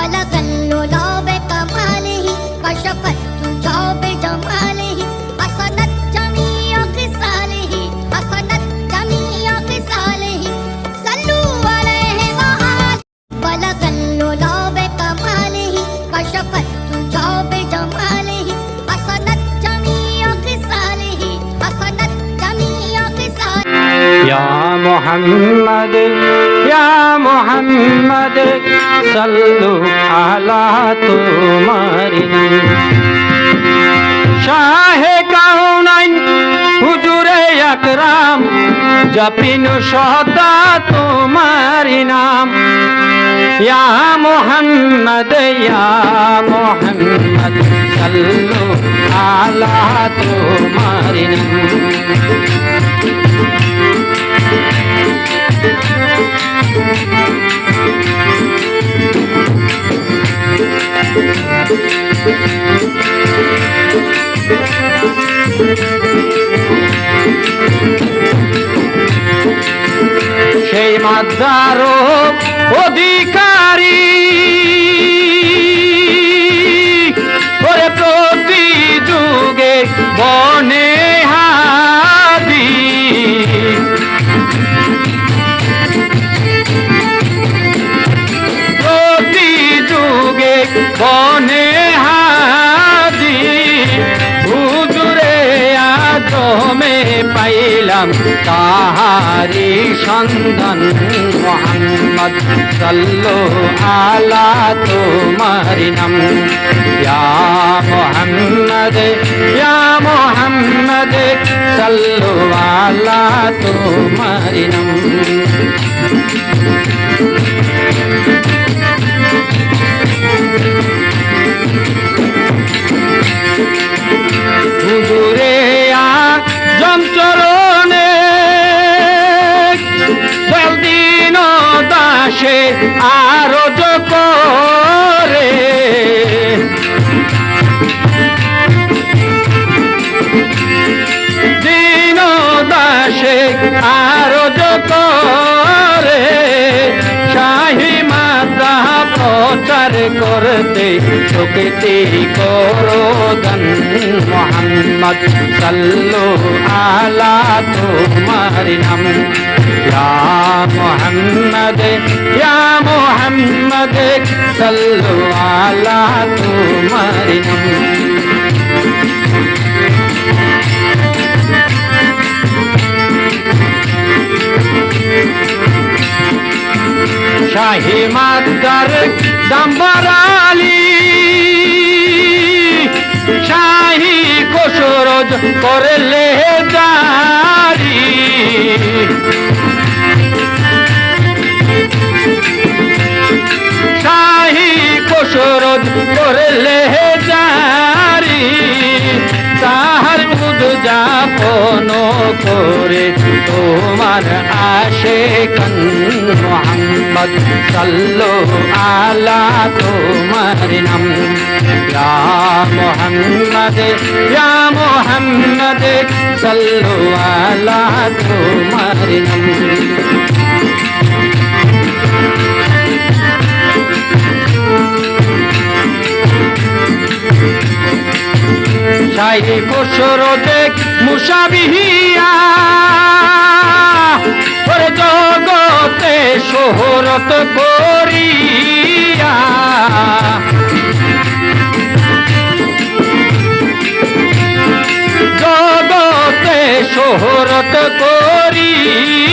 بلغ العلا بكماله كشف الدجى بجماله حسنت جميع خصاله حسنت جميع خصاله صلوا عليه وآله بلغ العلا بكماله كشف الدجى بجماله حسنت جميع خصاله حسنت جميع خصاله يا محمد يا মোহাম্মদ সল্লু আলা তোমারি শাহে কাউনাইন হুজুরে আকরাম জপিন সদা তোমারি নাম ইয়া মোহাম্মদ ইয়া মোহাম্মদ সল্লু আলা তোমারি নাম Thank you. সেই মাদ্রারও অধিকারী। করে প্রতি যুগে বনে পাইলাম তাহারি সন্ধান মোহাম্মদ সাল্লো আলা তোমারি নাম ইয়া মোহাম্মদ ইয়া মোহাম্মদ সাল্লো আলা তোমারি নাম হুজুরে যমচরণে দাসে আরও করে করতে করো করোদন মোহাম্মদ সাল্লু আলা তোমার নাম। ইয়া মোহাম্মদ ইয়া মোহাম্মদ সাল্লু আলা তোমার নাম। শাহি মাদার দাম্বারালি শাহি কোসরজ করলে জারি কোসরজ করলে জারি তাহার বুধ যাপন করে তোমার কন মোহাম্মদ সাল্লো আলা তোমার নাম। ইয়া মোহাম্মদ ইয়া মোহাম্মদ সাল্লো আলা তোমার নাম। শাহী কোসর দেখ মুসাবিহিয়া ওরে জগতে শোহরত করিয়া। জগতে শোহরত করিয়া।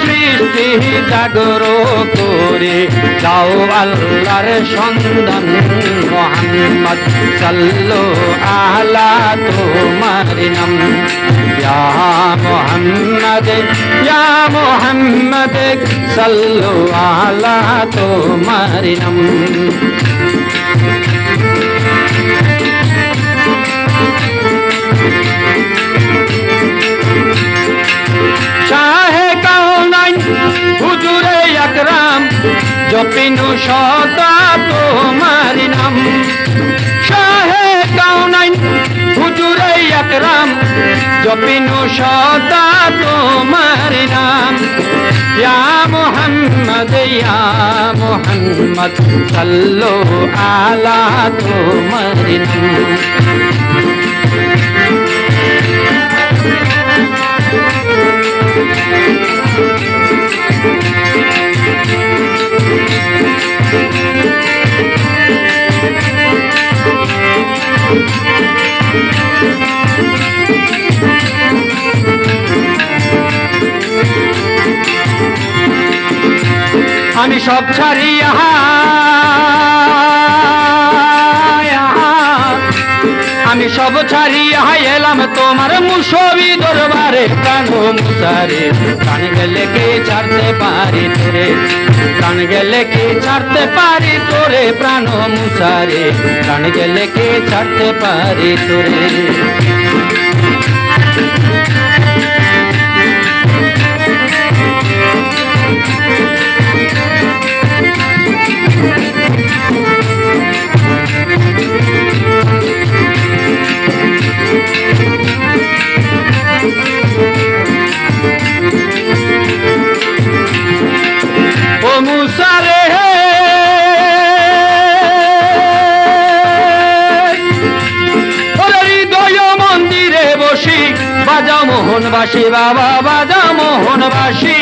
সর্বসৃষ্টি জাগর করে, যাও আল্লাহর সন্ধান মোহাম্মদ সাল্লো আলা তোমার নাম। মোহাম্মদ, ইয়া মোহাম্মদ সাল্লো আলা তোমার নাম। জপিনু সদা তোমার নাম। শাহে কাউনাইন হুজুরে আকরাম জপিনু সদা তোমার নাম। ইয়া মোহাম্মদ ইয়া মোহাম্মদ, সাল্লু আলা তোমার নাম। আমি সব ছাড়িয়া আমি সব ছাড়ি ছাড়িয়া এলাম তোমার মুসবি দরবারে, প্রাণ মুসারে। প্রাণ গেলে কে ছাড়তে পারি? তোরে প্রাণ গেলে কে ছাড়তে পারি তোরে? প্রাণ মুসারে। প্রাণ গেলে কে ছাড়তে পারি তোরে? মোহনবাসী বাবা বাজাও মোহনবাসী।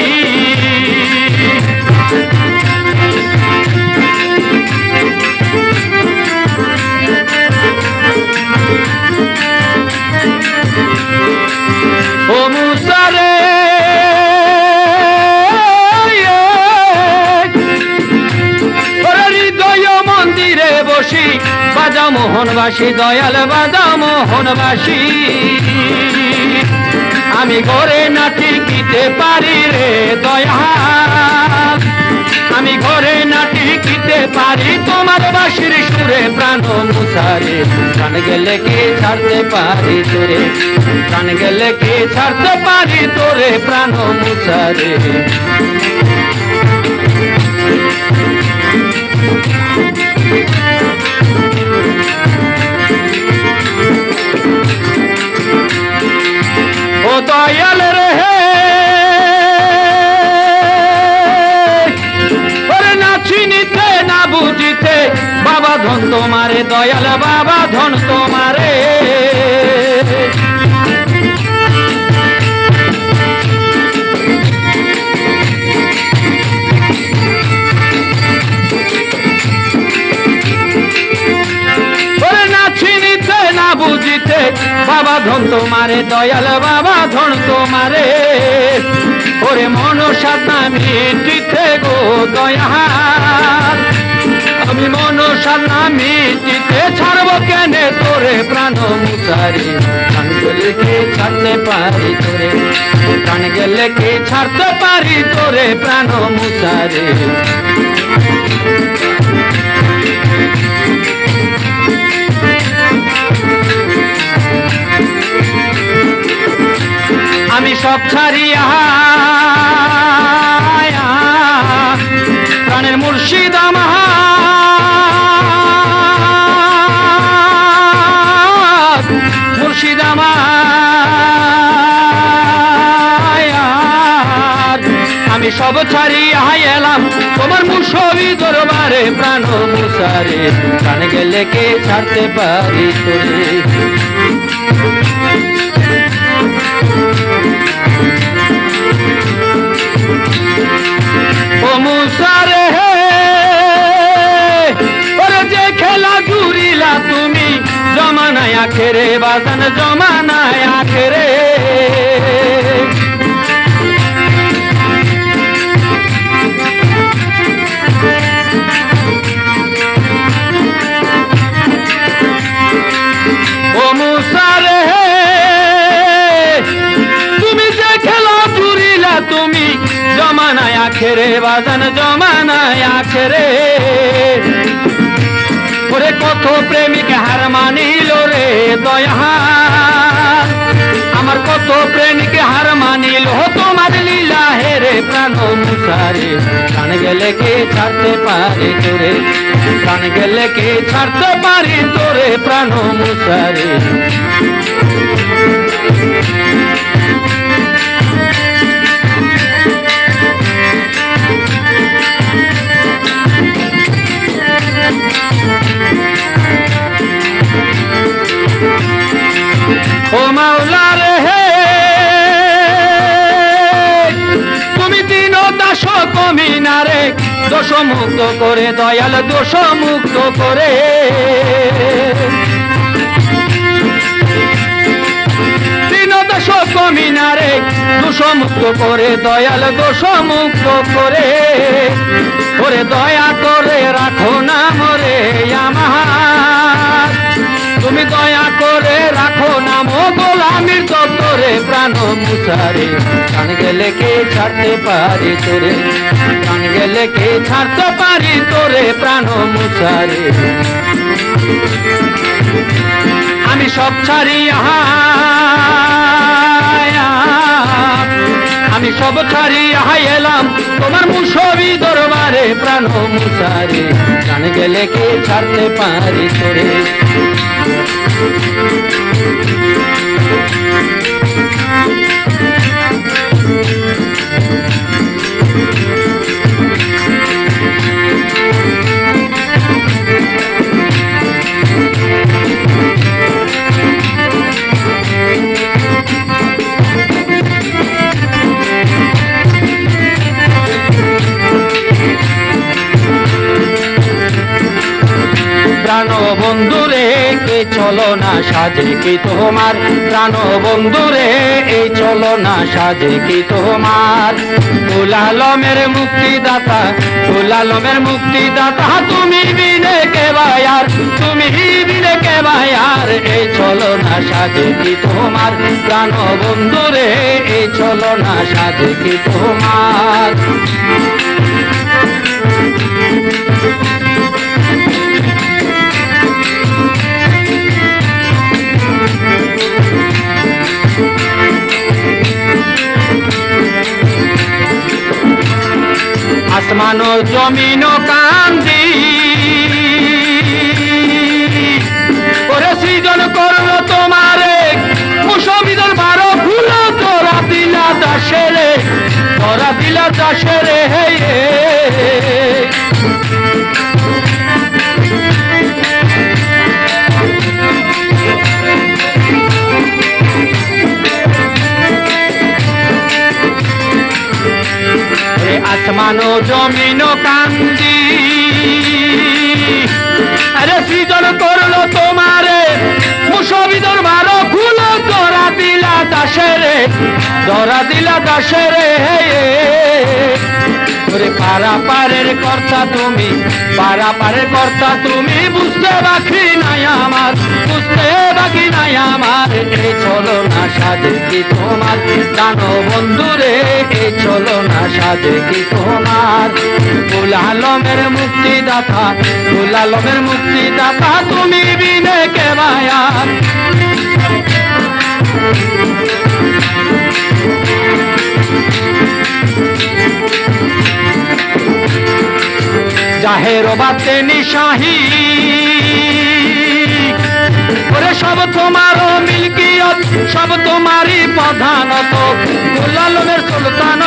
বসি বাজা মোহনবাসী দয়াল বাজা মোহনবাসী। আমি ঘরে না টিকিতে পারি রে দয়াল। আমি ঘরে না টিকিতে পারি তোমার বাসির সুরে প্রাণ মুসারে প্রাণ গেলে কে ছাড়তে পারি তোরে প্রাণ গেলে কে ছাড়তে পারি তোরে প্রাণ মুসারে ও ধন তোমারে, দয়াল বাবা, ধন তোমারে। বাবা ধন তোমারে, দয়াল বাবা, ধন তোমারে। ওরে মনসাদ না মিটিতে গো আমি মনসাদ না মিটিতে ছাড়বো কেনে তোরে প্রাণ মুসারি প্রাণ গেলে কে ছাড়তে পারি তোরে? প্রাণ গেলে কে ছাড়তে পারি তোরে প্রাণ আমি সব ছাড়িয়া আমি সব ছাড়িয়া এলাম। তোমার মুসবি দরবারে প্রাণ মুসারে প্রাণ গেলে কে ছাড়তে পারি তোরে? জমানায় আখেরে, বাজান জমানায় আখেরে। আখেরে বাজান জমানায় আখেরে। ওরে কত প্রেমিক হার মানিল রে দয়া আমার কত প্রেমিক হার মানিল তোমার লীলা হেরে প্রাণ মুসারে প্রাণ গেলে কে ছাড়তে পারে তোরে? প্রাণ গেলে কে ছাড়তে পারি তোরে প্রাণ মুসারে ও হে তুমি দিন দাস কমি দোষ মুক্ত করে দয়াল দোষ মুক্ত করে। ওরে দয়া করে রাখো না মরে আমার। তুমি দয়া করে রাখো না মো গোলামির দপ্তরে। প্রাণ মুসারে প্রাণ গেলে কে ছাড়তে পারি তোরে? প্রাণ গেলে কে ছাড়তে পারি তোরে? প্রাণ মুসারে আমি সব ছাড়িয়া আমি সব ছাড়িয়া এলাম। তোমার মুসবি দরবারে প্রাণ মুসারে। প্রাণ গেলে কে ছাড়তে পারি তোরে? প্রাণ কে চলো না সাজে কি তোমার? প্রাণ বন্ধুরে এই চলো না সাজে কি তোমার? উলালমের মুক্তিদাতা উলালমের মুক্তিদাতা, তুমি বিনে কে বায়ার? তুমি বিনে কে বায়ার? এই চলো না সাজে কি তোমার? প্রাণ বন্ধুরে এই চলো না সাজে কি তোমার? আসমান জমিনো কান্দি। ওরে সৃজন করল তোমারে মুসমিদর জমিন কান্দি। আরে সৃজন করল তোমারে, মুসবিদর মারো ফুল দরা দিলা দাসেরে দরা দিলা দাসেরে ওরে পারা পারের কর্তা তুমি পারা পারের কর্তা তুমি, বুঝতে বাকি নাই আমার, বুঝতে বাকি নাই আমার চলো সাজে কি তোমার? জানো বন্ধুরে এই চলো না সাজে কি তোমার? ফুল আলমের মুক্তিদাতা, ফুল আলমের মুক্তিদাতা, তুমি বিনে কে মায়ার? জাহের বাতে নিশাহি ওরে সব তোমার মিল্কিয়ত, সব তোমারই প্রধানত গোলালমের সুলতান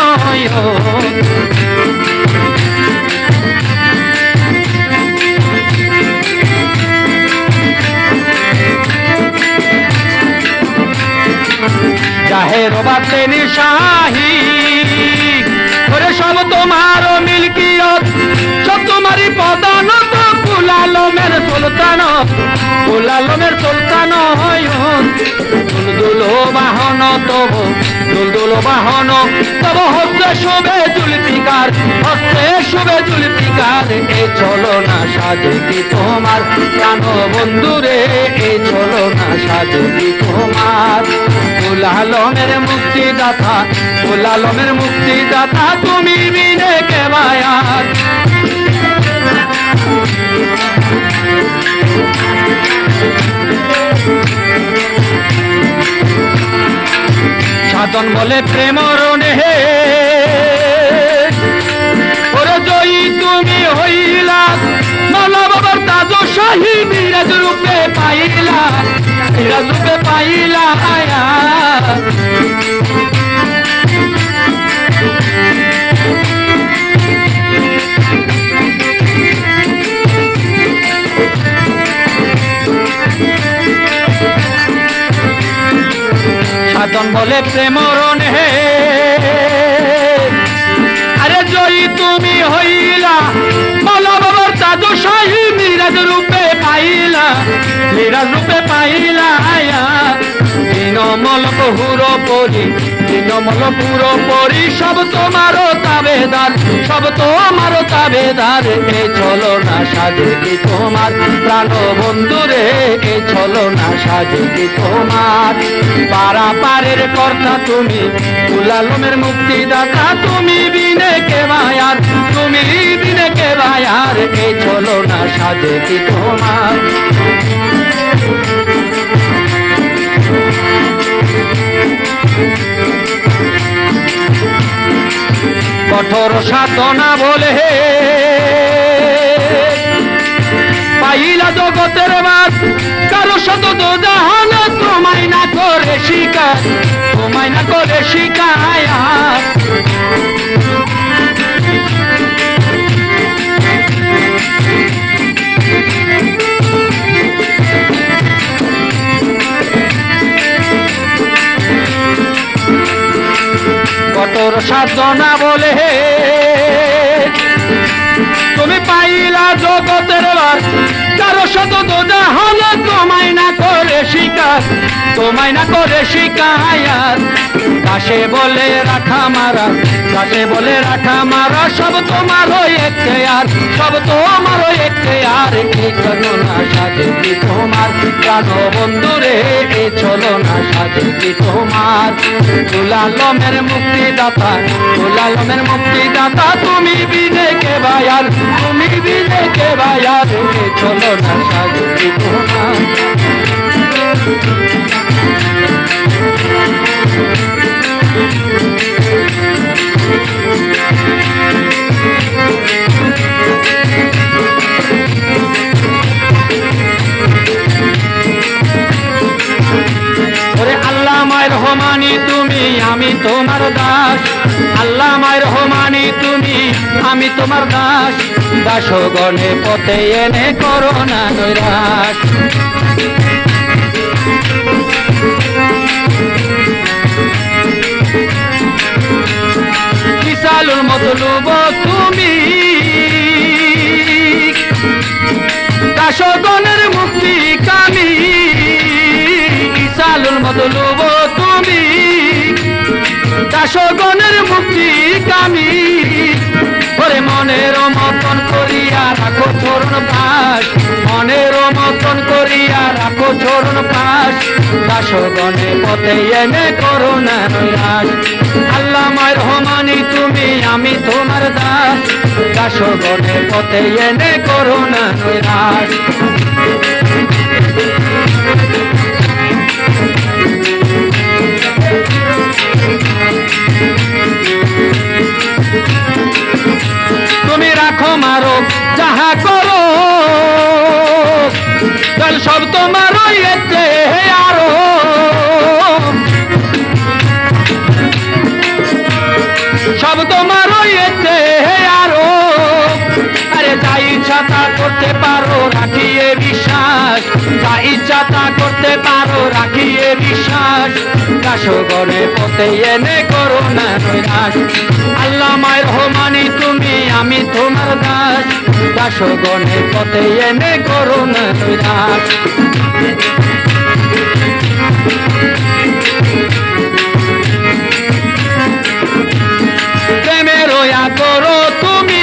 সব তোমার মিল্কিয়ত, সব তোমারই প্রধানত কুলালমের সুলতান কুলালমের সুলতান হয়ন দুলদুল বাহন তব দুলদুল বাহন। তব হস্তে শুভে জুলপিকার হস্তে শুভে জুলপিকার এ চলো না সাজে কি তোমার প্রাণ বন্ধুরে এ চলো না সাজে কি তোমার কুলালমের মুক্তিদাতা কুলালমের মুক্তিদাতা, তুমি বিনে কে মায়ার সাধন বলে প্রেম রণে জয়ী তুমি হইলা মালা বাবার তাজ শাহী মিরাজ রূপে পাইলা, মিরাজ রূপে পাইলা আয়া। সাধন বলে প্রেম রণে আরে জয়ী তুমি হইলা বলো বাবার সাধু সাহি মিরাজ রূপে পাইলা, মিরাজ রূপে পাইলা আয়া। দিন মল বহুর পরি দিনমল পুর পরি সব তোমার তাবেদার, সব তোমার তাবেদার, এ চলো না সাজে কি তোমার? প্রাণ বন্ধুরে এ চলো না সাজে কি তোমার? পারা পারের কর্তা তুমি, উলালমের মুক্তিদাতা তুমি বিনে কে ভায়ার তুমি বিনে কে ভায়ার এ চলো না সাজে কি তোমার? কঠোর সাধনা বলে পাইলা জগতের বাদ, কারও শত জাহান, তোমায় না করে শিকার, তোমায় না করে শিকায় কঠোর সাধনা বলে তুমি পাইলা জগতের বার কারও শত জাহান তোমায় না করে শিকার, তোমায় না করে শিকায়ার। দাসে বলে রাখা মারা, দাসে বলে রাখা মারা, সব তোমার হয়েছে আর সব তোমার হয়েছে আর কি চলো না, সাজে কি তোমার? প্রাণ বন্ধুরে এ চলো না, সাজে কি তোমার? তুলালমের মুক্তিদাতা তুলালমের মুক্তিদাতা, তুমি বিনে কে ভায়ার তুমি বিনে কে ভায়ার এ চলো না, সাজে কি তোমার? তোমার দাস। আল্লাহ মায়ের রহমানি তুমি, আমি তোমার দাস। দাসগণে পথে এনে করো না নৈরাশ। বিশালুর মতলুব তুমি। দাসগণের মুক্তি কামি। বিশালুর মতলুব তুমি। দাসগণের মুক্তি কামি। ওরে মনের মতন করিয়া রাখো চরণ পাশ। মনের মতন করিয়া রাখো চরণ পাশ। দাসগণে পথে এনে করো না আল্লাহ মায়ের রহমানি তুমি, আমি তোমার দাস। দাসগণে পথে এনে করো না যাহা করো কাল সব তোমার এতে আরও। সব তোমার এতে আরও। আরে যা ইচ্ছা তা করতে পারো, রাখিয়ে বিশ্বাস। যা ইচ্ছা তা করতে পারো, রাখিয়ে বিশ্বাস। দাসগণে পথে এনে করো না নৈরাশ। আল্লাহ মায়ের রহমানি তুমি, আমি তোমার দাস। দাসগণে পথে এনে করো না নৈরাশ প্রেমের ওয়া করো তুমি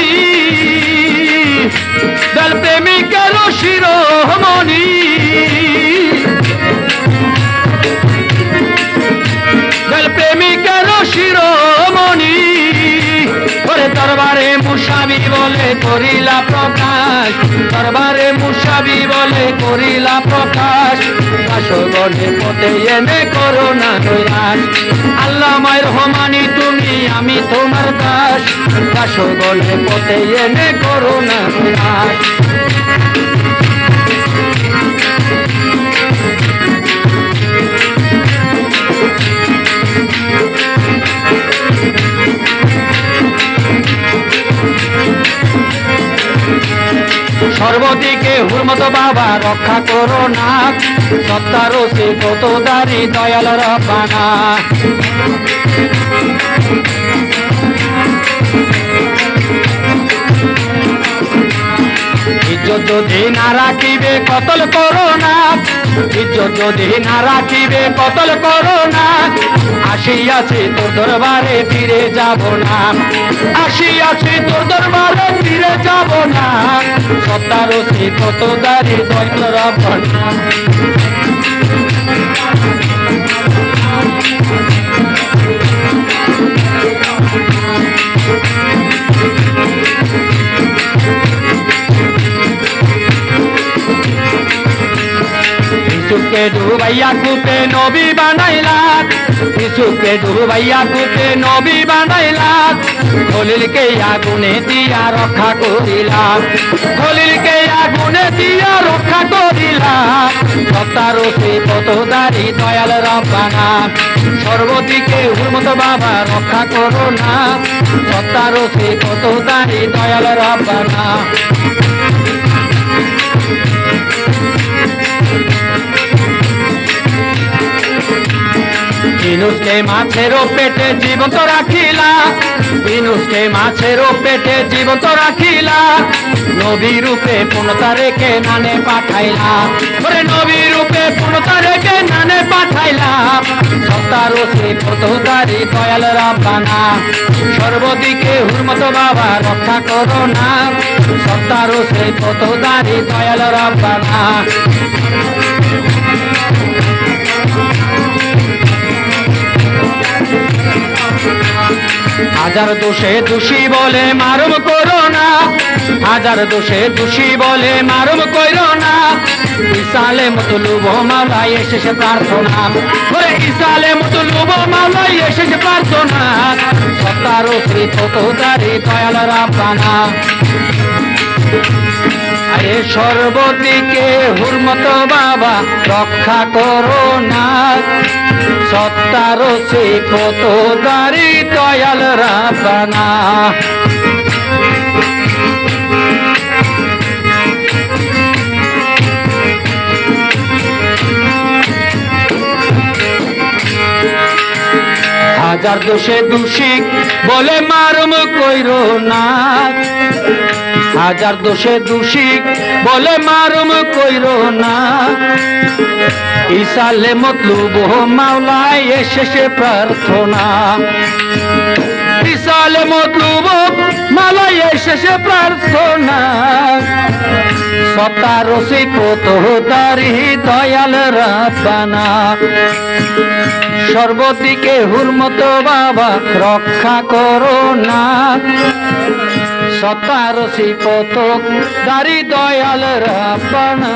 শিরোমণি। দল প্রেমিকের বলে করিলা প্রকাশ, দরবারে মুসাবি বলে করিলা প্রকাশ। আসগণে পথে এনে করো না নৈরাশ আল্লাহ মায়ের রহমানি, তুমি, আমি তোমার দাস। আসগণে পথে এনে করো না সর্বদিকে হুরমত বাবা রক্ষা করো না। সত্তার সে কত দারি দয়াল রবানা ইজ্জত যদি না রাখিবে, কতল করো না। ইজ্জত যদি না রাখিবে, কতল করো না। আসিয়াছি তোর দরবারে ফিরে যাব না। আসিয়াছি তোর দরবারে ফিরে যাব না। সত্তার সে কত দাঁড়ি দৈল রবন ইসুকে ডুবাইয়া কুপে নবী বানাইলা ইসুকে ডুবাইয়া কুপে নবী বানাইলা খলিলকে আগুনে দিয়া রক্ষা করিলা খলিলকে আগুনে দিয়া রক্ষা করিলা সত্তারো সে পতদারি দয়াল রব্বানা। সর্বদিকে উন্মত বাবা রক্ষা করো না। সত্তারো সে পতদারি দয়াল রব্বানা। বিনুষকে মাছের পেটে জীবন্ত রাখিলা। বিনুষকে মাছের পেটে জীবন্ত রাখিলা। নবী রূপে পূর্ণতা রেখে নানে পাঠাইলা। ওরে নবী রূপে পূর্ণতা রেখে নানে পাঠাইলা। সত্তার সে পতদারি দয়াল রাব্বানা সর্বদিকে হুরমত বাবা রক্ষা করো না। সত্তার সে পতদারি দয়াল রাব্বানা হাজার দোষে দোষী বলে মারুম করো না। হাজার দোষে দোষী বলে মারুম করো না। ইসালে মতলুব মালাই এসেছে প্রার্থনা। ওরে ইসালে মতলুব মালাই এসেছে প্রার্থনা। সত্তারো শ্রী ততদারি দয়াল রাব্বানা আরে সর্বদিকে হুরমত বাবা, রক্ষা করো না। সত্তার সে কত দারি দয়াল রাবানা। হাজার দোষে দোষী বলে মারুম কইরো না। হাজার দোষে দোষী বলে মারুম কইর না। ইসালে মতলুব মাওলায় এসেছে প্রার্থনা। ইসালে মতলুব মাওলায় এসেছে প্রার্থনা। সতার কত দারি দয়াল রাব্বানা। সর্বদিকে হুরমত বাবা রক্ষা করো না। সতার সে কত দারি দয়াল রাব্বানা